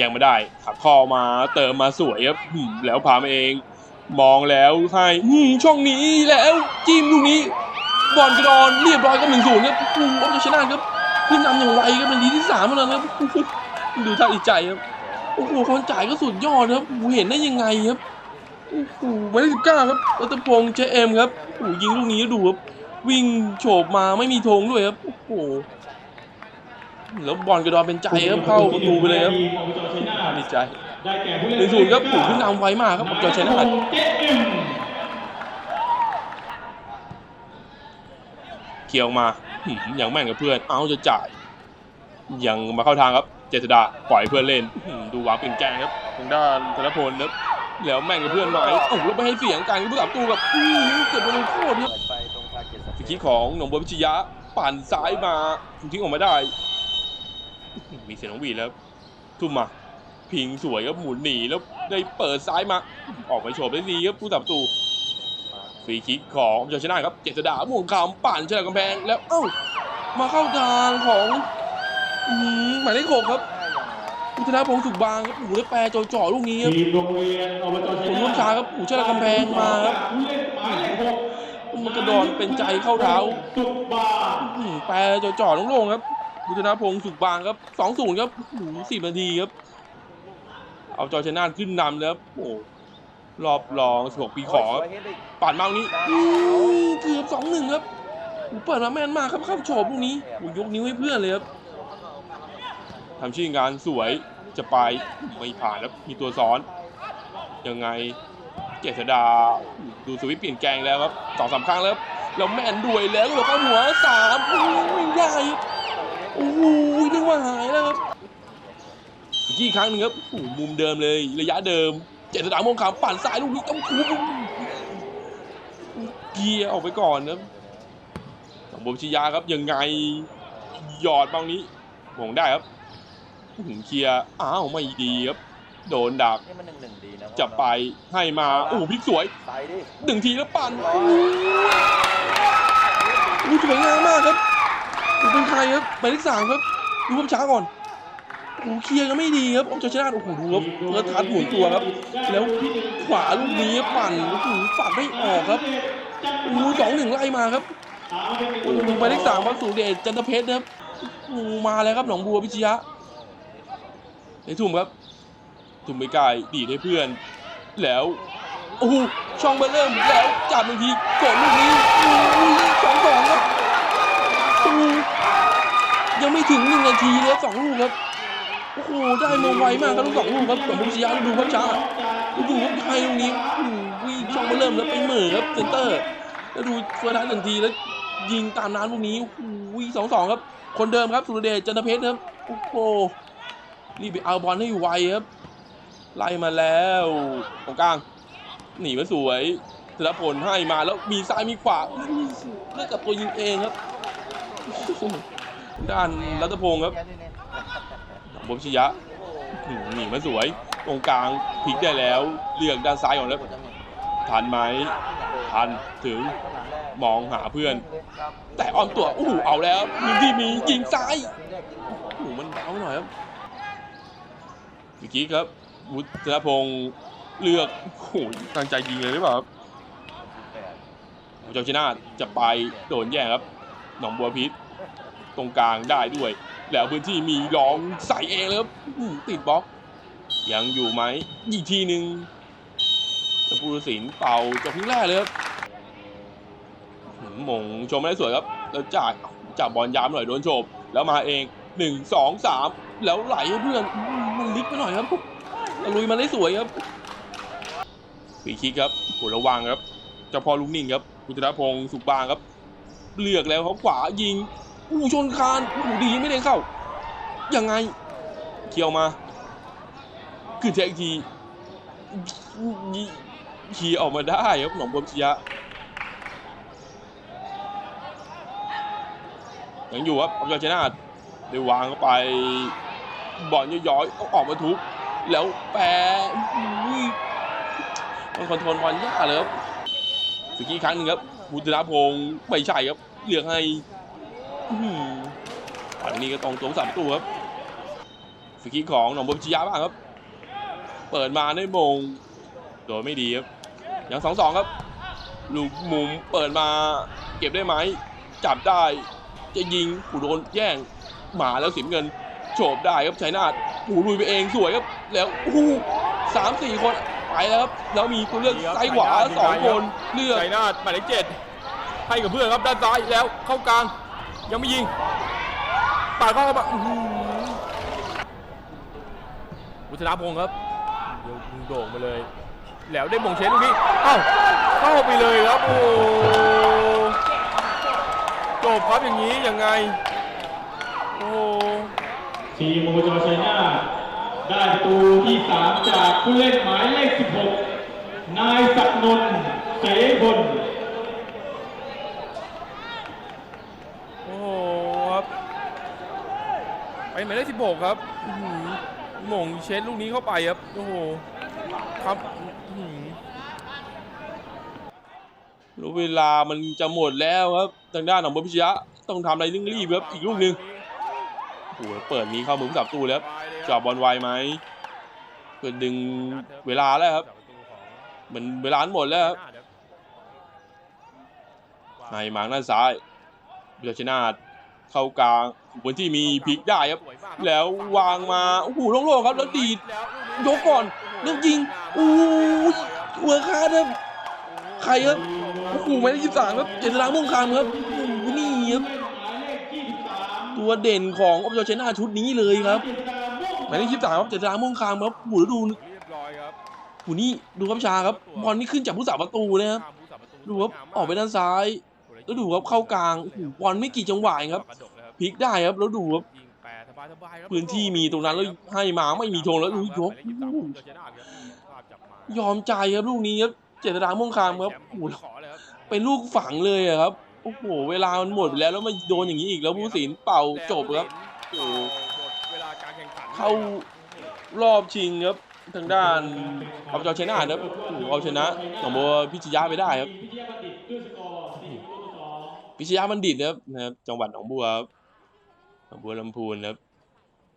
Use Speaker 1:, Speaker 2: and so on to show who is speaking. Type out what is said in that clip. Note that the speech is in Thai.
Speaker 1: ยังไม่ได้ขับคอมาเติมมาสวยครับแล้วพามาเอง มองแล้วให้ช่องนี้แล้วจิ้มลูกนี้ บอลกระดอนเรียบร้อยก็หนึ่งศูนย์ครับโอ้โหออฟชนะครับขึ้นนำอย่างไรครับเป็นทีที่สามแล้วนะครับโอ้โหดูท่าดีใจครับโอ้โหคนจ่ายก็สุดยอดครับเห็นได้ยังไงครับโอ้โหหมายเลขสิบเก้าครับรัตพงษ์เจเอ็มครับโอ้ยิงลูกนี้ดูครับวิ่งโฉบมาไม่มีธงด้วยครับโอ้โห แล้วบอลกระดอนเป็นใจครับเข้าประตูไปเลยครับดีใจ
Speaker 2: ได้แก่ผู้
Speaker 1: ห
Speaker 2: เล่
Speaker 1: นึ่งศูนย์ครับผูขึ้นนำไวมากครับกับจอชัยนาท
Speaker 2: เจ๊เอ็ม
Speaker 1: เคียวมาหืมยังแม่งกับเพื่อน เอาจะจ่าย ยังมาเข้าทางครับ เจษดาปล่อยเพื่อนเล่นหืมดูวางเป็นแกงครับทางด้านธนพลครับแล้วแม่งกับเพื่อนหน่อยโอ้โหแล้วไม่ให้เสียงกันผู้สับตูกับอื้อเกือบโดนโทษครับ
Speaker 3: เปิดไปตรงทาร์เก็ตส
Speaker 1: ฟรีคิกของหนองบัวพิชยะ ปั่นซ้ายมาถูกทิ้งออกมาได้อื้อ มีเสียงน้องวีแล้ว ทุ่มมา พิงสวยครับหมุนหนีแล้วได้เปิดซ้ายมา ออกไปโฉบได้ดีครับผู้สับตูฟรีคิกของจอชนะครับ เจษดาม่วงคำปั่นเฉลิมกำแพงแล้วเอ้ามาเข้าทางของอื้อหือหมายเลขหกครับ
Speaker 3: ง่ายยังไง
Speaker 1: พุทธนาพงศ์สุขบางครับโอ้โหแล้วแปรจ่อๆลูกนี้ครับ
Speaker 2: ทีมโรงเรียนอบจ
Speaker 1: ผมร่วมช้าครับโอ้โหเฉลิมกำแพงมาครับ
Speaker 2: ผู้เล่นหมายเลขหก
Speaker 1: มันกระดอนเป็นใจเข้าเท้า
Speaker 2: สุกบา
Speaker 1: อื้อหือแปรจ่อๆโล่งๆครับ พุทธนาพงศ์สุขบางครับสองศูนย์ครับโอ้โหสิบนาทีครับ เอาจอชนะขึ้นนำแล้วโอ้รอบรอง16ปีขอ
Speaker 3: โยสวยเฮดดิ
Speaker 1: ปั่นมาตรงนี้เกือบสองหนึ่งครับเปิดมาแม่นมากครับเข้าโฉบลูกนี้โอ้โหยกนิ้วให้เพื่อนเลยครับทำชื่องานสวยจะไปไม่ผ่านแล้วมีตัวซ้อน ยังไงเจษดาดูสวิตเปลี่ยนแกงแล้วครับสองสามครั้งแล้วแล้วแม่นด้วยแล้วก็เข้าหัวสามโอ้โหไม่ได้ โอ้โหนึกว่าหายแล้วครับอีกทีครั้งหนึ่งครับโอ้โหมุมเดิมเลยระยะเดิม เจษดามงขามปั่นซ้ายลูกนี้ต้องคูบเกียร์ออกไปก่อนครับสมบูรณ์ชิยาครับยังไงหยอดบางนี้มองได้ครับอื้อหือเคลียร์อ้าวไม่ดีครับ โดนดัก
Speaker 3: นี่มันหนึ่งหนึ่งดีนะ
Speaker 1: จับไปให้มาโอ้โหพลิกสวย
Speaker 3: ใส่ดิ
Speaker 1: หนึ่งทีแล้วปั่นโอ้โหโอ้โหสวยงามมากครับ ดูเป็นใครครับหมายเลขสามครับ ดูภาพช้าก่อนโอ้เคลียร์ก็ไม่ดีครับออกจากชนะโอ้โหดูครับเฟิร์สทัชหมุนตัวครับ แล้วขวาลูกนี้ปั่นโอ้โหฝัดไม่ออกครับโอ้โหสองหนึ่งไล่มาครับโอ้โหหมายเลขสามครับสุเดชจันทเพชรนะครับโอ้มาแล้วครับหนองบัวพิชยะในทุ่มครับทุ่มไปไกลดีดให้เพื่อน แล้วโอ้โหช่องเบอร์เริ่มแล้วจับหนึ่งทีกดลูกนี้โอ้โหสองสองครับ ยังไม่ถึงหนึ่งนาทีเลยครับสองลูกครับโอ้โหได้มาไวมากครับทั้งสองลูกครับหนองบัวพิชยะดูภาพช้าดูครับไทยตรงนี้วิ่งช่องมาเริ่มแล้วไปเหม่อครับเซนเตอร์ แล้วดูเฟิร์สทันทันทีแล้วยิงตามน้ำลูกนี้โอ้โหสองสองครับ คนเดิมครับสุรเดชจันทเพชรครับโอ้โหรีบไปเอาบอลให้ไวครับไล่มาแล้วตรงกลางหนีมาสวยธนพลให้มาแล้วมีซ้ายมีขวาเลือกกับตัวยิงเองครับ ด้านรัตพงศ์ครับ
Speaker 3: แค่นี้เนี่ย
Speaker 1: บมชิยะอื้อหือหนีมาสวย ตรงกลางพลิกได้แล้วเลือกด้านซ้ายก่อนแล้ว
Speaker 3: กดจังหวะ
Speaker 1: ทันไหมทันถึง
Speaker 3: ข้างหลังได้
Speaker 1: มองหาเพื่อน แต่ออมตัวโอ้โหเอาแล้วมีที่มียิงซ้ายโอ้โหมันเบาหน่อยครับเมื่อกี้ครับวุฒิพงศ์เลือกโอ้โหตั้งใจยิงเลยหรือเปล่าครับเจ้าชนะจะไปโดนแย่งครับหนองบัวพิษ ตรงกลางได้ด้วย แล้วพื้นที่มีลองใส่เองเลยครับติดบล็อก ยังอยู่ไหมอีกทีหนึ่งสปูรศิลป์เป่าจบครึ่งแรกเลยครับหมงชมไม่ได้สวยครับ แล้วจ่ายจับบอลย้ำหน่อยโดนโฉบแล้วมาเองหนึ่งสองสามแล้วไหลให้เพื่อนมันลิกไปหน่อยครับแล้วลุยมันได้สวยครับฟรีคิกครับโหระวังครับเจ้าพ่อลุงนิ่งครับกุตรพงศ์สุขบางครับ เลือกแล้วเขาขวายิง อู้ชนคานอู้ดีไม่ได้เข้า ยังไง เคียวมา คือเทคทีขี่ออกมาได้ครับหนองบัวพิชยะยังอยู่ครับอำนาจชนะได้วางเข้าไปบอลย้อยๆต้องออกมาทุบแล้วแปรมันคอนโทรลบอลยากเลยครับสกี้ครั้งหนึ่งครับบุตรพงศ์ไม่ใช่ครับเหลือให้ อื้อหืออันนี้ก็ตรงตรงสามประตูครับฟรีคิกของหนองบัวพิชยาบ้างครับ เปิดมาได้มงโดยไม่ดีครับยังสองสองครับ ลูกมุมเปิดมาเก็บได้ไหมจับได้จะยิงผู้โดนแย่งหมาแล้วสิมเงินโฉบได้ครับชัยนาทผู้ลุยไปเองสวยครับแล้วโอ้โหสามสี่คนไปแล้วครับแล้วมีตัวเลือกซ้ายขวาสองคนเลือก
Speaker 4: ไก่นาดหมายเลขเจ็ดให้กับเพื่อนครับด้านซ้ายแล้วเข้ากลาง ยังไม่ยิงปาดเข้ามาอื้อหือวุฒนาพงศ์ครับเดี๋ยวโด่งมาเลย แล้วได้มงเชนลูกนี้เอ้าเข้าไปเลยครับโอ้จบครับอย่างนี้ยังไงโอ้โห
Speaker 2: ทีมอบจชัยนาได้ประตูที่สามจากผู้เล่นหมายเลข 16 นายศักดิ์นนท์เสพล
Speaker 4: โอ้โหครับ ไปหมายเลขสิบหกครับหม่งเชนลูกนี้เข้าไปครับ โอ้โห ครับอื้
Speaker 1: เวลามันจะหมดแล้วครับ ทางด้านของบพิชยะ ต้องทำอะไรเร่งรีบครับอีกลูกหนึ่งโอ้โหเปิดนี้เข้ามือสับตูแล้วจอบบอลไวไหมเพื่อดึงเวลาแล้วครับเหมือนเวลาหมดแล้วครับในหมางด้านซ้ายเบียร์ชนาเข้ากลาง บนที่มีพลิกได้ครับ แล้ววางมาโอ้โหโล่งๆครับแล้วดีดยกก่อนแล้วยิงอู้ยหัวคาดครับใครครับโอ้โหไม่ได้ยิบสามครับเจตนาม่วงคำครับโอ้โหนี่ครับตัวเด่นของอบจเชนาชุดนี้เลยครับหมายเลขยี่สามครับเจตนาม่วงคำครับโอ้โหแล้วดู
Speaker 4: เรียบร้อยครับ
Speaker 1: โอ้โหนี่ดูครับชาครับบอลนี่ขึ้นจากผู้สาประตูนะครับดูครับออกไปด้านซ้าย แล้วดูครับเข้ากลางโอ้โหบอลไม่กี่จังหวะเองครับ พลิกได้ครับแล้วดูครับ
Speaker 4: ยิงแปรสบายๆครับ
Speaker 1: พื้นที่มีตรงนั้นแล้วให้มาไม่มีธงแล้วดูยก
Speaker 4: หมายเลข23ของเจอเจนาทครับภาพจับมาย
Speaker 1: อมใจครับลูกนี้ครับเจตนาม่วงคำครับโอ้โห
Speaker 4: ขอเลยครับ
Speaker 1: เป็นลูกฝังเลยอะครับโอ้โหเวลามันหมดไปแล้วแล้วมาโดนอย่างนี้อีกแล้วผู้สินเป่าจบครับโอ้โห
Speaker 4: หมดเวลาการแข่งขัน
Speaker 1: เข้ารอบชิงครับทางด้านอบจชัยนาทครับโอ้โหเอาชนะหนองบัวพิชยาไปได้ครับ พิชยาบัณฑิตครับนะครับจังหวัดหนองบัวครับหนอง บัวลำพูนครับ